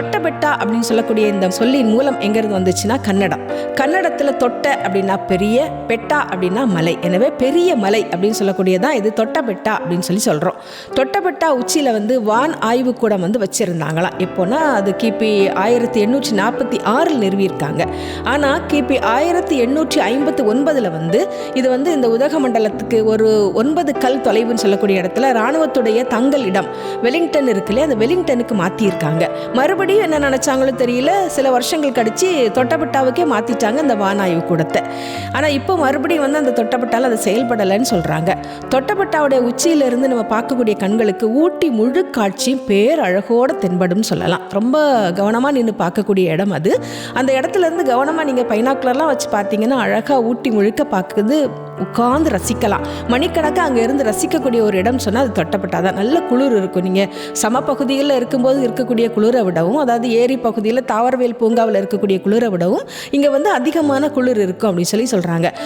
தொட்டபெட்டா அப்படின்னு சொல்லக்கூடிய இந்த சொல்லின் மூலம் எங்கேருந்து வந்துச்சுன்னா கன்னடம். கன்னடத்தில் தொட்ட அப்படின்னா பெரிய பெட்டா அப்படின்னா மலை. எனவே பெரிய மலை அப்படின்னு சொல்லக்கூடியதான் இது தொட்டபெட்டா அப்படின்னு சொல்லி சொல்கிறோம் தொட்டபெட்டா உச்சியில் வந்து வான் ஆய்வு கூடம் வந்து வச்சுருந்தாங்களாம். எப்போனா அது கிபி ஆயிரத்தி எண்ணூற்றி நாற்பத்தி ஆறில் நிறுவியிருக்காங்க. ஆனால் கிபி ஆயிரத்தி எண்ணூற்றி ஐம்பத்தி ஒன்பதில் வந்து இது வந்து இந்த உதகமண்டலத்துக்கு ஒரு ஒன்பது கல் தொலைவுன்னு சொல்லக்கூடிய இடத்துல இராணுவத்துடைய தங்கள் இடம் வெலிங்டன் இருக்கு அந்த வெலிங்டனுக்கு மாற்றியிருக்காங்க மறுபடியும் என்ன நினச்சாங்களோ தெரியல. சில வருஷங்கள் கழித்து தொட்டப்பட்டாவுக்கே மாற்றிட்டாங்க அந்த வானாய்வு கூடத்தை. ஆனால் இப்போ மறுபடியும் வந்து அந்த தொட்டப்பட்டால் அது செயல்படலைன்னு சொல்கிறாங்க தொட்டப்பட்டாவுடைய உச்சியிலிருந்து நம்ம பார்க்கக்கூடிய கண்களுக்கு ஊட்டி முழு காட்சியும் பேரழகோட தென்படும் சொல்லலாம். ரொம்ப கவனமாக நின்று பார்க்கக்கூடிய இடம் அது. அந்த இடத்துல இருந்து கவனமாக நீங்கள் பைனாக்குலர்லாம் வச்சு பார்த்தீங்கன்னா அழகாக ஊட்டி முழுக்க பார்க்குது உட்காந்து ரசிக்கலாம். மணிக்கணக்காக அங்கே இருந்து ரசிக்கக்கூடிய ஒரு இடம் சொன்னால் அது தொட்டப்பட்டா தான். நல்ல குளிர் இருக்கும். நீங்கள் சமப்பகுதிகளில் இருக்கும்போது இருக்கக்கூடிய குளிரை விடவும் விடவும் அதாவது ஏரி பகுதியில் தாவரவியல் பூங்காவில் இருக்கக்கூடிய குளிரை விடவும் இங்கே வந்து அதிகமான குளிர் இருக்கும் அப்படின்னு சொல்லி சொல்கிறாங்க